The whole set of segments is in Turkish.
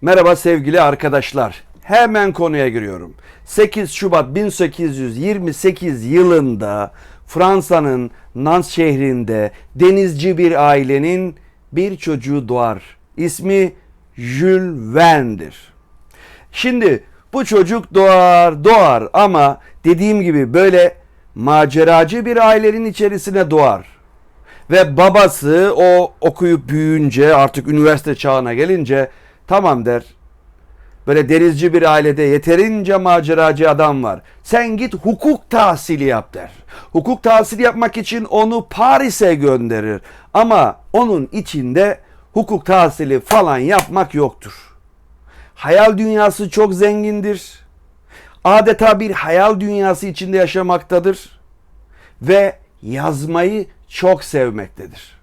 Merhaba sevgili arkadaşlar. Hemen konuya giriyorum. 8 Şubat 1828 yılında Fransa'nın Nantes şehrinde denizci bir ailenin bir çocuğu doğar. İsmi Jules Verne'dir. Şimdi bu çocuk doğar doğar ama dediğim gibi böyle maceracı bir ailenin içerisine doğar. Ve babası o okuyup büyüyünce artık üniversite çağına gelince tamam der. Böyle denizci bir ailede yeterince maceracı adam var. Sen git hukuk tahsili yap der. Hukuk tahsili yapmak için onu Paris'e gönderir. Ama onun içinde hukuk tahsili falan yapmak yoktur. Hayal dünyası çok zengindir. Adeta bir hayal dünyası içinde yaşamaktadır ve yazmayı çok sevmektedir.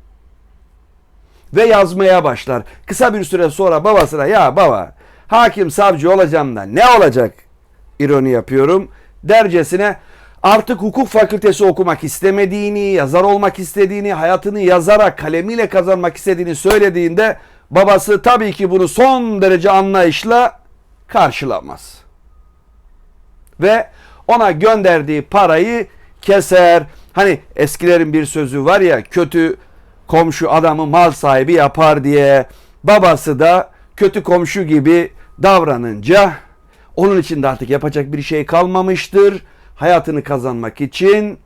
Ve yazmaya başlar. Kısa bir süre sonra babasına ya baba hakim savcı olacağım da ne olacak ironi yapıyorum dercesine artık hukuk fakültesi okumak istemediğini, yazar olmak istediğini, hayatını yazarak kalemiyle kazanmak istediğini söylediğinde babası tabii ki bunu son derece anlayışla karşılamaz. Ve ona gönderdiği parayı keser. Hani eskilerin bir sözü var ya kötü komşu adamı mal sahibi yapar diye. Babası da kötü komşu gibi davranınca onun için de artık yapacak bir şey kalmamıştır. Hayatını kazanmak için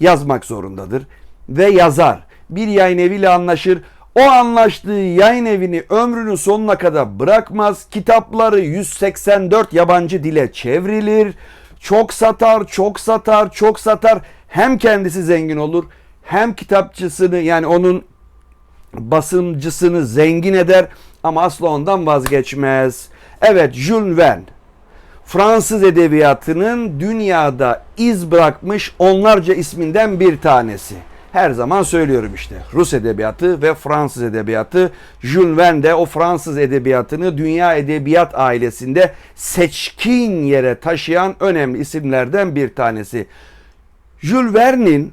yazmak zorundadır ve yazar. Bir yayın eviyle anlaşır. O anlaştığı yayın evini ömrünün sonuna kadar bırakmaz. Kitapları 184 yabancı dile çevrilir. Çok satar, çok satar, çok satar. Hem kendisi zengin olur, hem kitapçısını yani onun basımcısını zengin eder ama asla ondan vazgeçmez. Evet, Jules Verne Fransız edebiyatının dünyada iz bırakmış onlarca isminden bir tanesi. Her zaman söylüyorum işte. Rus edebiyatı ve Fransız edebiyatı. Jules Verne de o Fransız edebiyatını dünya edebiyat ailesinde seçkin yere taşıyan önemli isimlerden bir tanesi. Jules Verne'in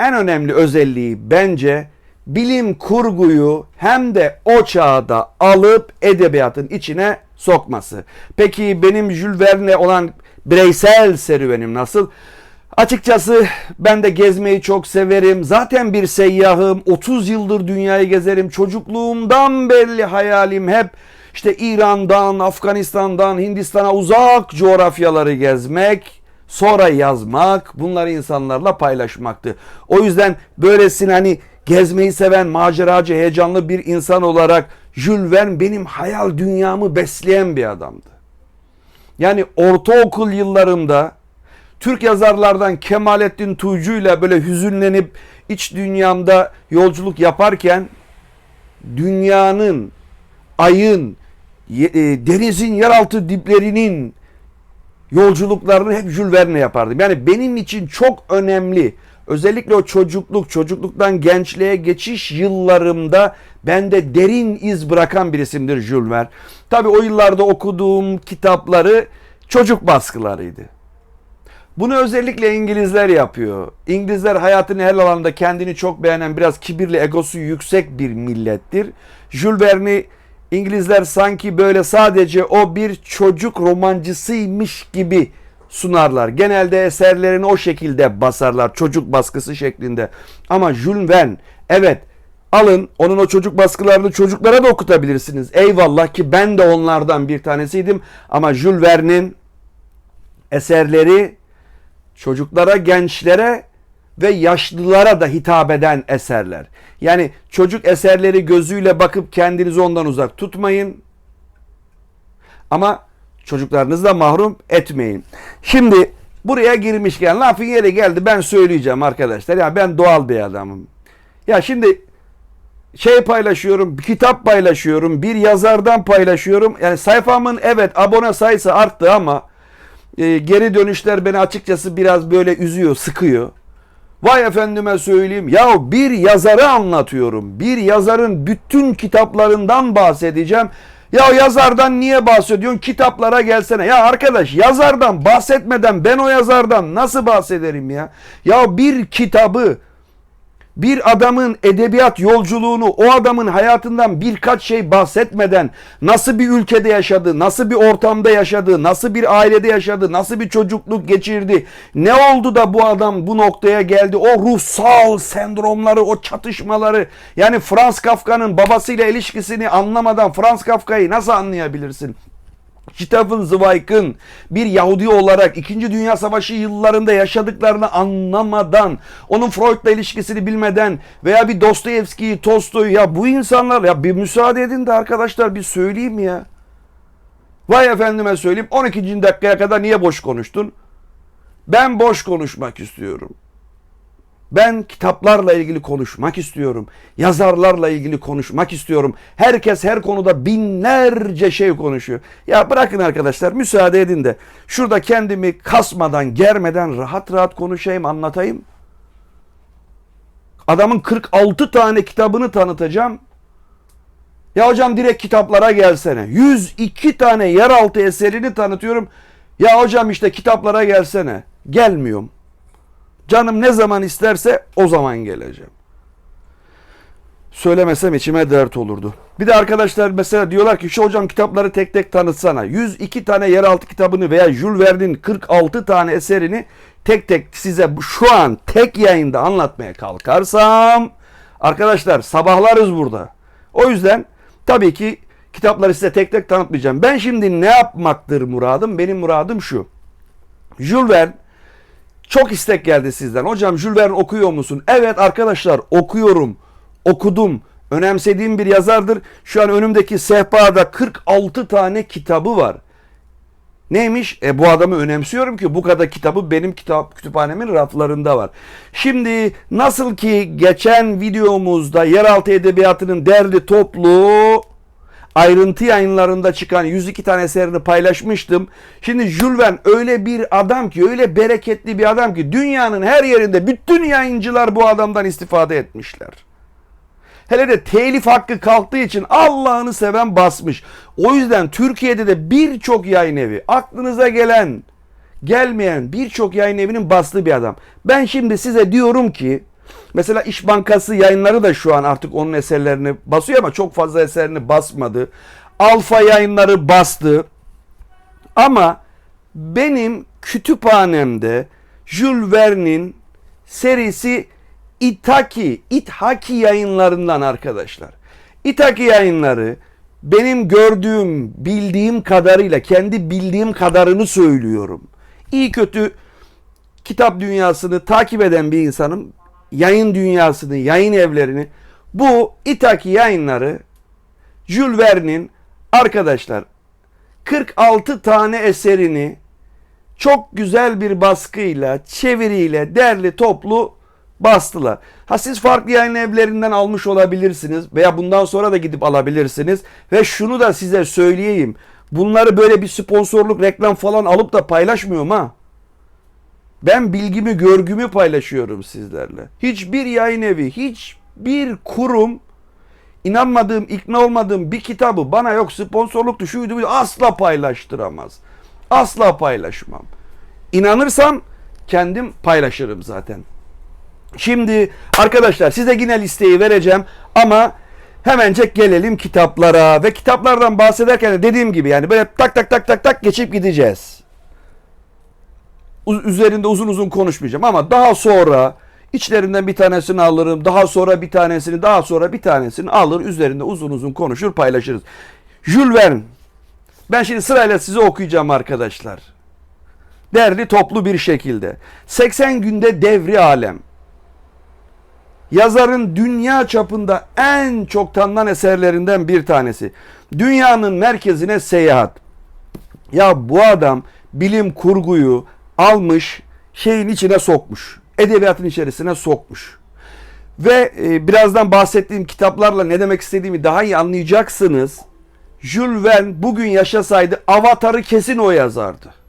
en önemli özelliği bence bilim kurguyu hem de o çağda alıp edebiyatın içine sokması. Peki benim Jules Verne olan bireysel serüvenim nasıl? Açıkçası ben de gezmeyi çok severim. Zaten bir seyyahım. 30 yıldır dünyayı gezerim. Çocukluğumdan belli hayalim hep işte İran'dan, Afganistan'dan, Hindistan'a uzak coğrafyaları gezmek, sonra yazmak, bunları insanlarla paylaşmaktı. O yüzden böylesine hani gezmeyi seven, maceracı, heyecanlı bir insan olarak Jules Verne benim hayal dünyamı besleyen bir adamdı. Yani ortaokul yıllarımda Türk yazarlardan Kemalettin Tuğcu ile böyle hüzünlenip iç dünyamda yolculuk yaparken dünyanın, ayın, e, denizin yeraltı diplerinin yolculuklarını hep Jules Verne yapardım. Yani benim için çok önemli. Özellikle o çocukluk, çocukluktan gençliğe geçiş yıllarımda bende derin iz bırakan bir isimdir Jules Verne. Tabi o yıllarda okuduğum kitapları çocuk baskılarıydı. Bunu özellikle İngilizler yapıyor. İngilizler hayatın her alanında kendini çok beğenen biraz kibirli, egosu yüksek bir millettir. Jules Verne'i İngilizler sanki böyle sadece o bir çocuk romancısıymış gibi sunarlar. Genelde eserlerini o şekilde basarlar. Çocuk baskısı şeklinde. Ama Jules Verne evet alın onun o çocuk baskılarını çocuklara da okutabilirsiniz. Eyvallah ki ben de onlardan bir tanesiydim. Ama Jules Verne'in eserleri çocuklara, gençlere ve yaşlılara da hitap eden eserler. Yani çocuk eserleri gözüyle bakıp kendinizi ondan uzak tutmayın. Ama çocuklarınızı da mahrum etmeyin. Şimdi buraya girmişken lafın yeri geldi ben söyleyeceğim arkadaşlar. Ya ben doğal bir adamım. Ya şimdi şey paylaşıyorum, kitap paylaşıyorum, bir yazardan paylaşıyorum. Yani sayfamın evet abone sayısı arttı ama e, geri dönüşler beni açıkçası biraz böyle üzüyor, sıkıyor. Vay efendime söyleyeyim. Ya bir yazarı anlatıyorum. Bir yazarın bütün kitaplarından bahsedeceğim. Ya yazardan niye bahsediyorsun? Kitaplara gelsene. Ya arkadaş yazardan bahsetmeden ben o yazardan nasıl bahsederim ya? Ya bir kitabı bir adamın edebiyat yolculuğunu, o adamın hayatından birkaç şey bahsetmeden nasıl bir ülkede yaşadı, nasıl bir ortamda yaşadı, nasıl bir ailede yaşadı, nasıl bir çocukluk geçirdi, ne oldu da bu adam bu noktaya geldi, o ruhsal sendromları, o çatışmaları, yani Franz Kafka'nın babasıyla ilişkisini anlamadan Franz Kafka'yı nasıl anlayabilirsin? Stephen Zweig'ın bir Yahudi olarak 2. Dünya Savaşı yıllarında yaşadıklarını anlamadan, onun Freud'la ilişkisini bilmeden veya bir Dostoyevski'yi, Tolstoy'u ya bu insanlar ya bir müsaade edin de arkadaşlar bir söyleyeyim ya. Vay efendime söyleyeyim 12. dakikaya kadar niye boş konuştun? Ben boş konuşmak istiyorum. Ben kitaplarla ilgili konuşmak istiyorum. Yazarlarla ilgili konuşmak istiyorum. Herkes her konuda binlerce şey konuşuyor. Ya bırakın arkadaşlar müsaade edin de şurada kendimi kasmadan, germeden rahat rahat konuşayım, anlatayım. Adamın 46 tane kitabını tanıtacağım. Ya hocam direkt kitaplara gelsene. 102 tane yeraltı eserini tanıtıyorum. Ya hocam işte kitaplara gelsene. Gelmiyorum. Canım ne zaman isterse o zaman geleceğim. Söylemesem içime dert olurdu. Bir de arkadaşlar mesela diyorlar ki şu hocam kitapları tek tek tanıtsana. 102 tane yeraltı kitabını veya Jules Verne'in 46 tane eserini tek tek size şu an tek yayında anlatmaya kalkarsam arkadaşlar sabahlarız burada. O yüzden tabii ki kitapları size tek tek tanıtmayacağım. Ben şimdi ne yapmaktır muradım? Benim muradım şu. Jules Verne çok istek geldi sizden. Hocam Jules Verne okuyor musun? Evet arkadaşlar okuyorum. Okudum. Önemsediğim bir yazardır. Şu an önümdeki sehpada 46 tane kitabı var. Neymiş? E bu adamı önemsiyorum ki bu kadar kitabı benim kitap kütüphanemin raflarında var. Şimdi nasıl ki geçen videomuzda yeraltı edebiyatının derli toplu ayrıntı yayınlarında çıkan 102 tane eserini paylaşmıştım. Şimdi Jules Verne öyle bir adam ki, öyle bereketli bir adam ki dünyanın her yerinde bütün yayıncılar bu adamdan istifade etmişler. Hele de telif hakkı kalktığı için Allah'ını seven basmış. O yüzden Türkiye'de de birçok yayın evi, aklınıza gelen, gelmeyen birçok yayın evinin bastığı bir adam. Ben şimdi size diyorum ki Mesela İş Bankası yayınları da şu an artık onun eserlerini basıyor ama çok fazla eserini basmadı. Alfa yayınları bastı. Ama benim kütüphanemde Jules Verne'in serisi Itaki, İthaki yayınlarından arkadaşlar. Itaki yayınları benim gördüğüm, bildiğim kadarıyla, kendi bildiğim kadarını söylüyorum. İyi kötü kitap dünyasını takip eden bir insanım yayın dünyasını, yayın evlerini bu Itaki yayınları Jules Verne'in arkadaşlar 46 tane eserini çok güzel bir baskıyla, çeviriyle derli toplu bastılar. Ha siz farklı yayın evlerinden almış olabilirsiniz veya bundan sonra da gidip alabilirsiniz. Ve şunu da size söyleyeyim. Bunları böyle bir sponsorluk, reklam falan alıp da paylaşmıyorum ha. Ben bilgimi, görgümü paylaşıyorum sizlerle. Hiçbir yayın evi, hiçbir kurum inanmadığım, ikna olmadığım bir kitabı bana yok sponsorluktu, şuydu, buydu asla paylaştıramaz. Asla paylaşmam. İnanırsam kendim paylaşırım zaten. Şimdi arkadaşlar size yine listeyi vereceğim ama hemencek gelelim kitaplara ve kitaplardan bahsederken de dediğim gibi yani böyle tak tak tak tak tak geçip gideceğiz üzerinde uzun uzun konuşmayacağım ama daha sonra içlerinden bir tanesini alırım. Daha sonra bir tanesini, daha sonra bir tanesini alır. Üzerinde uzun uzun konuşur, paylaşırız. Jules Verne. Ben şimdi sırayla size okuyacağım arkadaşlar. Derli toplu bir şekilde. 80 günde devri alem. Yazarın dünya çapında en çok tanınan eserlerinden bir tanesi. Dünyanın merkezine seyahat. Ya bu adam bilim kurguyu, almış şeyin içine sokmuş. Edebiyatın içerisine sokmuş. Ve e, birazdan bahsettiğim kitaplarla ne demek istediğimi daha iyi anlayacaksınız. Jules Verne bugün yaşasaydı Avatar'ı kesin o yazardı.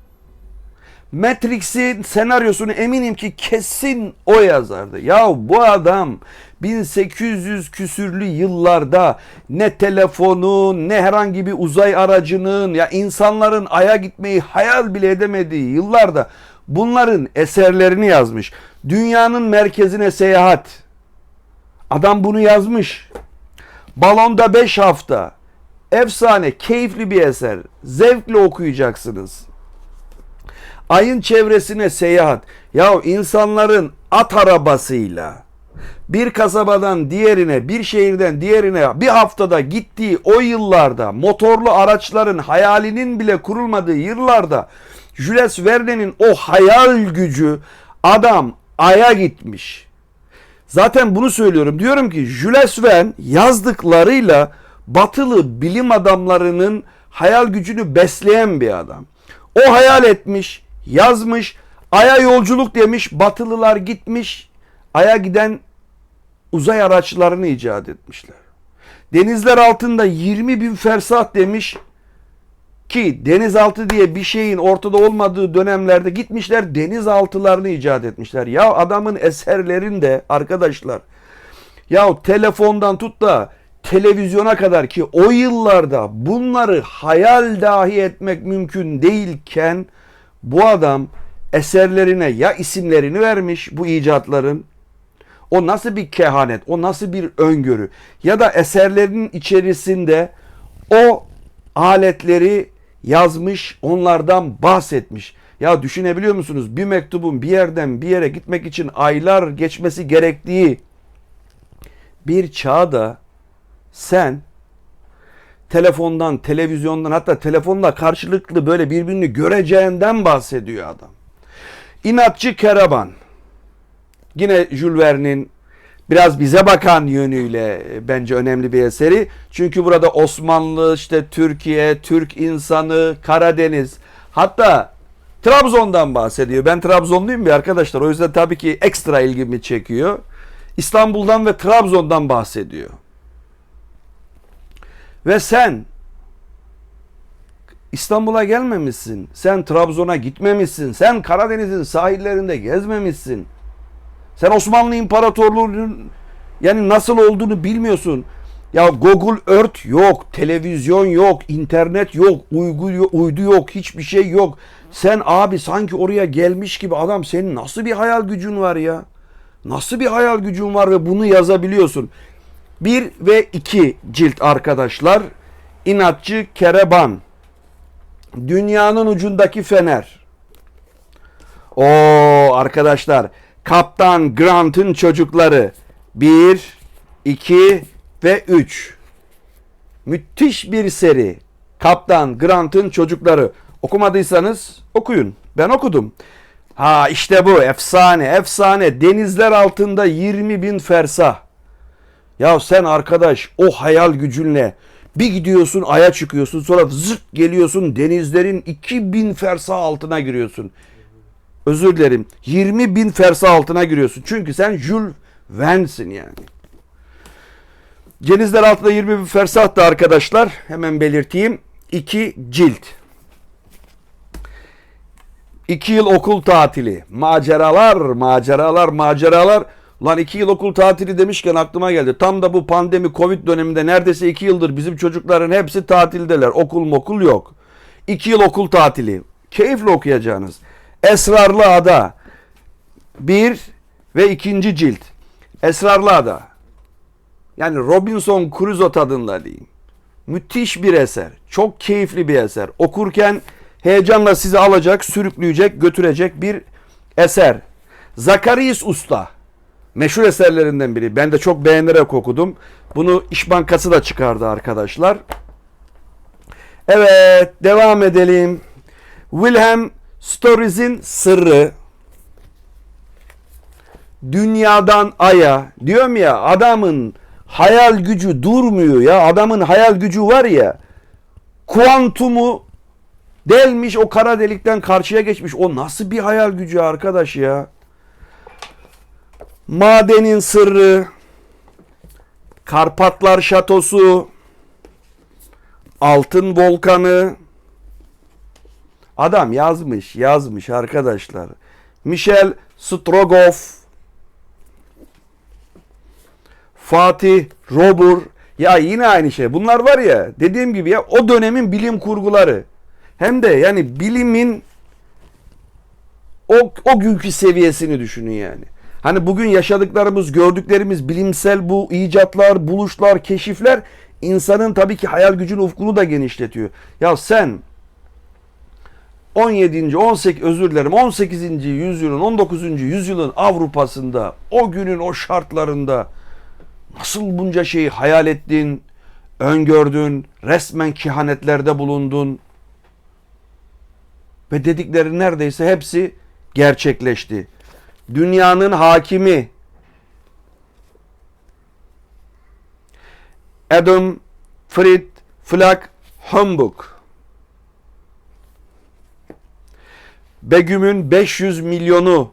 Matrix'in senaryosunu eminim ki kesin o yazardı. Ya bu adam 1800 küsürlü yıllarda ne telefonu ne herhangi bir uzay aracının ya insanların aya gitmeyi hayal bile edemediği yıllarda bunların eserlerini yazmış. Dünyanın merkezine seyahat. Adam bunu yazmış. Balonda 5 hafta. Efsane, keyifli bir eser. Zevkle okuyacaksınız. Ayın çevresine seyahat. Ya insanların at arabasıyla bir kasabadan diğerine, bir şehirden diğerine bir haftada gittiği o yıllarda motorlu araçların hayalinin bile kurulmadığı yıllarda Jules Verne'nin o hayal gücü adam aya gitmiş. Zaten bunu söylüyorum. Diyorum ki Jules Verne yazdıklarıyla batılı bilim adamlarının hayal gücünü besleyen bir adam. O hayal etmiş, yazmış, aya yolculuk demiş, batılılar gitmiş, aya giden uzay araçlarını icat etmişler. Denizler altında 20 bin fersah demiş ki denizaltı diye bir şeyin ortada olmadığı dönemlerde gitmişler denizaltılarını icat etmişler. Ya adamın eserlerinde arkadaşlar ya telefondan tut da televizyona kadar ki o yıllarda bunları hayal dahi etmek mümkün değilken bu adam eserlerine ya isimlerini vermiş bu icatların o nasıl bir kehanet, o nasıl bir öngörü ya da eserlerinin içerisinde o aletleri yazmış, onlardan bahsetmiş. Ya düşünebiliyor musunuz? Bir mektubun bir yerden bir yere gitmek için aylar geçmesi gerektiği bir çağda sen telefondan, televizyondan hatta telefonla karşılıklı böyle birbirini göreceğinden bahsediyor adam. İnatçı Keraban. Yine Jules Verne'in biraz bize bakan yönüyle e, bence önemli bir eseri. Çünkü burada Osmanlı, işte Türkiye, Türk insanı, Karadeniz hatta Trabzon'dan bahsediyor. Ben Trabzonluyum bir arkadaşlar. O yüzden tabii ki ekstra ilgimi çekiyor. İstanbul'dan ve Trabzon'dan bahsediyor. Ve sen İstanbul'a gelmemişsin. Sen Trabzon'a gitmemişsin. Sen Karadeniz'in sahillerinde gezmemişsin. Sen Osmanlı İmparatorluğu'nun yani nasıl olduğunu bilmiyorsun. Ya Google Earth yok, televizyon yok, internet yok, uygu, uydu yok, hiçbir şey yok. Sen abi sanki oraya gelmiş gibi adam senin nasıl bir hayal gücün var ya? Nasıl bir hayal gücün var ve bunu yazabiliyorsun? Bir ve iki cilt arkadaşlar. İnatçı Kereban. Dünyanın ucundaki fener. O arkadaşlar Kaptan Grant'ın çocukları 1, 2 ve 3. Müthiş bir seri. Kaptan Grant'ın çocukları. Okumadıysanız okuyun. Ben okudum. Ha işte bu efsane efsane denizler altında 20 bin fersah. Ya sen arkadaş o hayal gücünle bir gidiyorsun aya çıkıyorsun sonra zırt geliyorsun denizlerin 2000 fersah altına giriyorsun. Özür dilerim 20 bin fersah altına giriyorsun. Çünkü sen Jules Verne'sin yani. Denizler altında 20 bin fersah da arkadaşlar hemen belirteyim. 2 cilt. 2 yıl okul tatili. Maceralar, maceralar, maceralar. Lan 2 yıl okul tatili demişken aklıma geldi. Tam da bu pandemi Covid döneminde neredeyse 2 yıldır bizim çocukların hepsi tatildeler. Okul mokul yok. 2 yıl okul tatili. Keyifle okuyacağınız. Esrarlı Ada. 1 ve 2. cilt. Esrarlı Ada. Yani Robinson Crusoe tadında diyeyim. Müthiş bir eser. Çok keyifli bir eser. Okurken heyecanla sizi alacak, sürükleyecek, götürecek bir eser. Zakarias Usta. Meşhur eserlerinden biri. Ben de çok beğenerek okudum. Bunu İş Bankası da çıkardı arkadaşlar. Evet, devam edelim. Wilhelm Stories'in sırrı. Dünyadan aya. Diyorum ya adamın hayal gücü durmuyor ya. Adamın hayal gücü var ya. Kuantumu delmiş o kara delikten karşıya geçmiş. O nasıl bir hayal gücü arkadaş ya. Madenin sırrı. Karpatlar şatosu. Altın volkanı. Adam yazmış, yazmış arkadaşlar. Michel Strogoff, Fatih Robur. Ya yine aynı şey. Bunlar var ya dediğim gibi ya o dönemin bilim kurguları. Hem de yani bilimin o, o günkü seviyesini düşünün yani. Hani bugün yaşadıklarımız, gördüklerimiz, bilimsel bu icatlar, buluşlar, keşifler insanın tabii ki hayal gücünü, ufkunu da genişletiyor. Ya sen 17. 18 özür dilerim 18. yüzyılın 19. yüzyılın Avrupa'sında o günün o şartlarında nasıl bunca şeyi hayal ettin, öngördün, resmen kehanetlerde bulundun ve dedikleri neredeyse hepsi gerçekleşti. Dünyanın hakimi. Adam Fritz Flak Humbug. Begüm'ün 500 milyonu.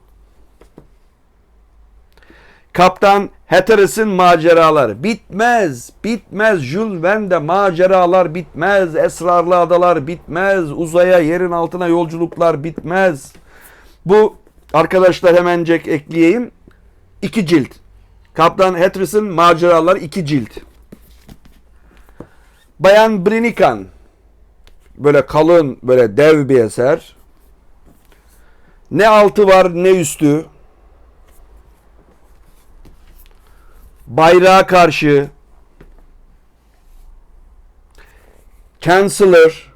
Kaptan Hatteris'in maceraları. Bitmez, bitmez. Jules Verne'de maceralar bitmez, esrarlı adalar bitmez, uzaya, yerin altına yolculuklar bitmez. Bu arkadaşlar hemencek ekleyeyim. iki cilt. Kaptan Hatteris'in maceraları iki cilt. Bayan Brinikan böyle kalın, böyle dev bir eser. Ne altı var ne üstü. bayrağa karşı Chancellor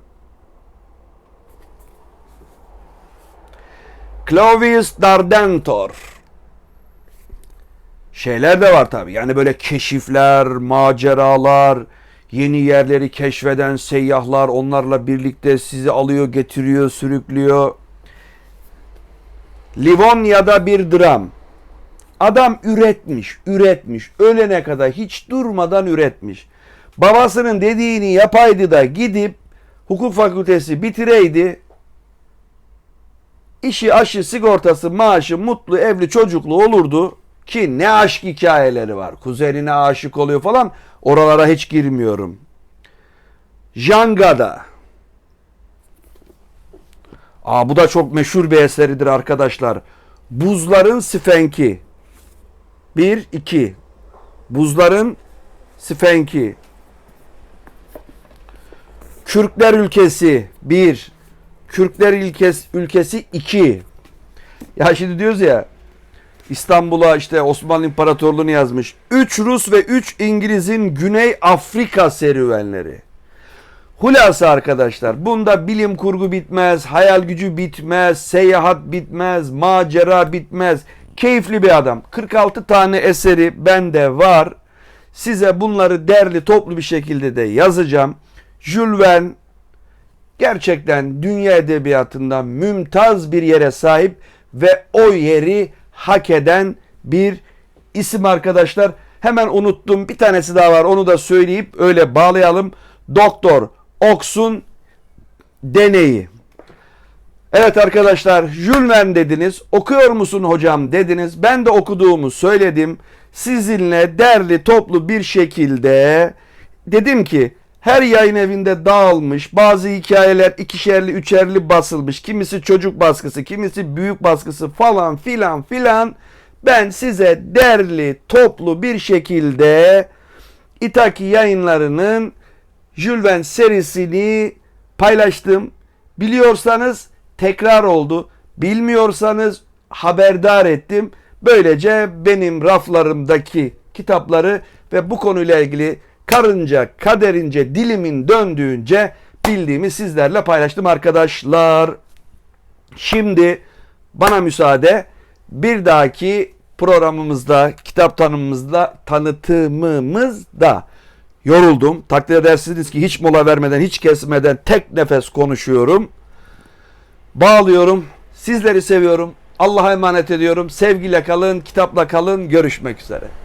Clovis Dardentor şeyler de var tabi. Yani böyle keşifler, maceralar, yeni yerleri keşfeden seyyahlar onlarla birlikte sizi alıyor, getiriyor, sürüklüyor. Livonya'da bir dram. Adam üretmiş, üretmiş. Ölene kadar hiç durmadan üretmiş. Babasının dediğini yapaydı da gidip hukuk fakültesi bitireydi. İşi, aşı, sigortası, maaşı, mutlu, evli, çocuklu olurdu. Ki ne aşk hikayeleri var. Kuzenine aşık oluyor falan. Oralara hiç girmiyorum. Jangada. Aa, bu da çok meşhur bir eseridir arkadaşlar. Buzların Sifenki. 1 2 Buzların Sifenki Kürkler ülkesi 1 Kürkler ülkesi, ülkesi 2 Ya şimdi diyoruz ya İstanbul'a işte Osmanlı İmparatorluğu'nu yazmış. 3 Rus ve 3 İngiliz'in Güney Afrika serüvenleri. Hulasa arkadaşlar bunda bilim kurgu bitmez, hayal gücü bitmez, seyahat bitmez, macera bitmez. Keyifli bir adam. 46 tane eseri bende var. Size bunları derli toplu bir şekilde de yazacağım. Jules Verne gerçekten dünya edebiyatında mümtaz bir yere sahip ve o yeri hak eden bir isim arkadaşlar. Hemen unuttum. Bir tanesi daha var. Onu da söyleyip öyle bağlayalım. Doktor Ox'un deneyi. Evet arkadaşlar Jules Verne dediniz. Okuyor musun hocam dediniz. Ben de okuduğumu söyledim. Sizinle derli toplu bir şekilde dedim ki her yayın evinde dağılmış bazı hikayeler ikişerli üçerli basılmış. Kimisi çocuk baskısı kimisi büyük baskısı falan filan filan. Ben size derli toplu bir şekilde İtaki yayınlarının Jules Verne serisini paylaştım. Biliyorsanız tekrar oldu. Bilmiyorsanız haberdar ettim. Böylece benim raflarımdaki kitapları ve bu konuyla ilgili karınca kaderince dilimin döndüğünce bildiğimi sizlerle paylaştım arkadaşlar. Şimdi bana müsaade bir dahaki programımızda kitap tanımımızda tanıtımımızda yoruldum. Takdir edersiniz ki hiç mola vermeden hiç kesmeden tek nefes konuşuyorum. Bağlıyorum. Sizleri seviyorum. Allah'a emanet ediyorum. Sevgiyle kalın, kitapla kalın. Görüşmek üzere.